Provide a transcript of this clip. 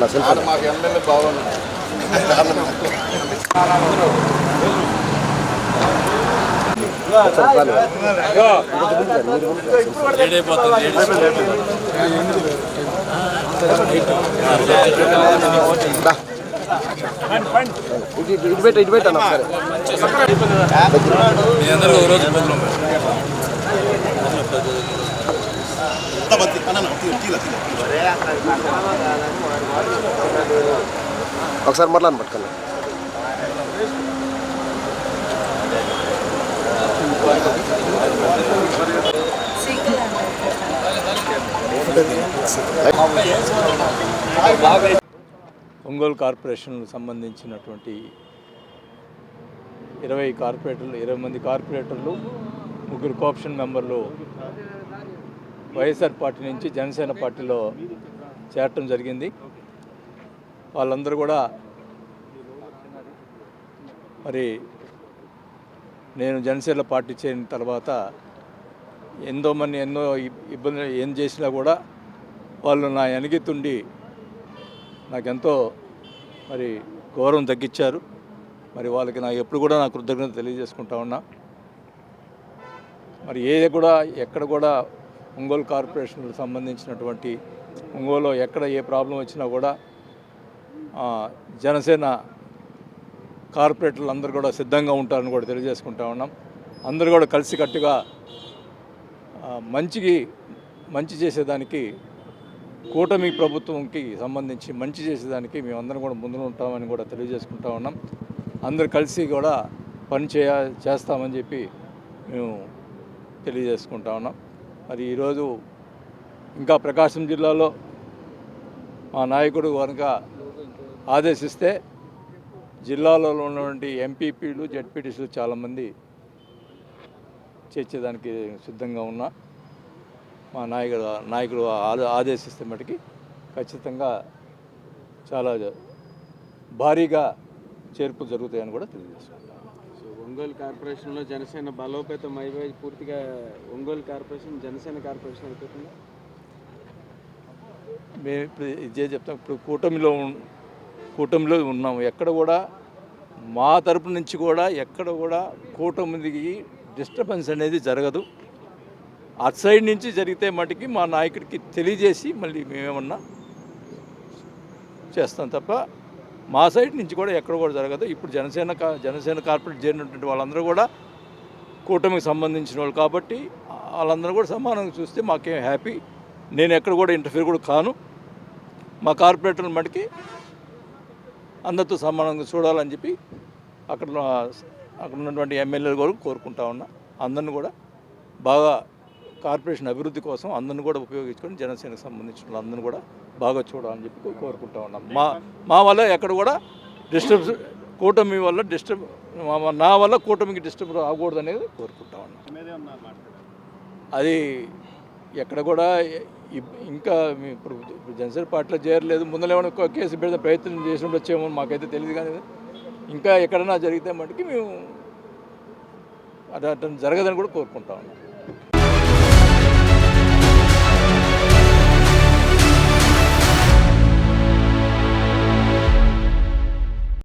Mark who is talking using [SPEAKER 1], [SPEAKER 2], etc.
[SPEAKER 1] అన్న సెల్
[SPEAKER 2] మాకు ఎమ్మెల్యే బాగుంది
[SPEAKER 1] ఇటు ఇటు ఇటు పెట్టు ఇటు పెట్టు అన్న ఒకసారి ఒకసారి మరలా పట్టుకోండి.
[SPEAKER 3] ఒంగోలు కార్పొరేషన్కు సంబంధించినటువంటి ఇరవై కార్పొరేటర్లు ఇరవై మంది కార్పొరేటర్లు ముగ్గురు కోఆప్షన్ మెంబర్లు వైఎస్ఆర్ పార్టీ నుంచి జనసేన పార్టీలో చేరటం జరిగింది. వాళ్ళందరూ కూడా మరి నేను జనసేన పార్టీ చేరిన తర్వాత ఎంతో మంది ఎన్నో ఇబ్బందులు ఏం చేసినా కూడా వాళ్ళు నా వెనకెత్తుండి నాకెంతో మరి గౌరవం తగ్గించారు. మరి వాళ్ళకి నాకు ఎప్పుడు కూడా నా కృతజ్ఞత తెలియజేసుకుంటా ఉన్నా. మరి ఏది కూడా ఎక్కడ కూడా ఒంగోలు కార్పొరేషన్కి సంబంధించినటువంటి ఒంగోలు ఎక్కడ ఏ ప్రాబ్లం వచ్చినా కూడా జనసేన కార్పొరేటర్లు అందరూ కూడా సిద్ధంగా ఉంటారని కూడా తెలియజేసుకుంటా ఉన్నాం. అందరూ కూడా కలిసికట్టుగా మంచికి మంచి చేసేదానికి కూటమి ప్రభుత్వంకి సంబంధించి మంచి చేసేదానికి మేమందరం కూడా ముందు ఉంటామని కూడా తెలియజేసుకుంటా ఉన్నాం. అందరు కలిసి కూడా పని చేయ చేస్తామని చెప్పి మేము తెలియజేసుకుంటా ఉన్నాం. మరి ఈరోజు ఇంకా ప్రకాశం జిల్లాలో మా నాయకుడు కనుక ఆదేశిస్తే జిల్లాలో ఉన్నటువంటి ఎంపీపీలు జెడ్పీటీసీలు చాలామంది చేర్చేదానికి సిద్ధంగా ఉన్నా. మా నాయకుడు నాయకుడు ఆదే- ఆదేశిస్తే మటుకి ఖచ్చితంగా చాలా భారీగా చేర్పులు జరుగుతాయని కూడా తెలియజేస్తున్నాను
[SPEAKER 2] సో ఒంగోలు కార్పొరేషన్లో జనసేన బలోపేతం అయిపోయి పూర్తిగా ఒంగోలు కార్పొరేషన్ జనసేన కార్పొరేషన్ అయిపోతుందా?
[SPEAKER 3] మేము ఇప్పుడు ఇదే చెప్తాం. ఇప్పుడు కూటమిలో కూటమిలో ఉన్నాం. ఎక్కడ కూడా మా తరపు నుంచి కూడా ఎక్కడ కూడా కూటమికి డిస్టర్బెన్స్ అనేది జరగదు. అటు సైడ్ నుంచి జరిగితే మటుకి మా నాయకుడికి తెలియజేసి మళ్ళీ మేమేమన్నా చేస్తాం తప్ప మా సైడ్ నుంచి కూడా ఎక్కడ కూడా జరగదు. ఇప్పుడు జనసేన జనసేన కార్పొరేట్ చేరినటువంటి వాళ్ళందరూ కూడా కూటమికి సంబంధించిన వాళ్ళు కాబట్టి వాళ్ళందరూ కూడా సమానంగా చూస్తే మాకేం హ్యాపీ. నేను ఎక్కడ కూడా ఇంటర్ఫీర్ కూడా కాను. మా కార్పొరేటర్ల మటుకి అందరితో సమానంగా చూడాలని చెప్పి అక్కడ అక్కడ ఉన్నటువంటి ఎమ్మెల్యేలు కూడా కోరుకుంటా ఉన్నా. అందరిని కూడా బాగా కార్పొరేషన్ అభివృద్ధి కోసం అందరిని కూడా ఉపయోగించుకొని జనసేనకు సంబంధించిన వాళ్ళందరినీ కూడా బాగా చూడాలని చెప్పి కోరుకుంటా ఉన్నాం. మా మా వల్ల ఎక్కడ కూడా డిస్టర్బ్ కూటమి వల్ల డిస్టర్బ్ మా- నా వల్ల కూటమికి డిస్టర్బ్ రాకూడదు అనేది కోరుకుంటా ఉన్నాం. అది ఎక్కడ కూడా ఇంకా ఇప్పుడు జనసేన పార్టీలో చేరలేదు ముందలేమైనా ఒక కేసు పెడితే ప్రయత్నం చేసినప్పుడు వచ్చేమో మాకైతే తెలియదు కానీ ఇంకా ఎక్కడైనా జరిగితే మటుకి మేము అది జరగదని కూడా కోరుకుంటా ఉన్నాం.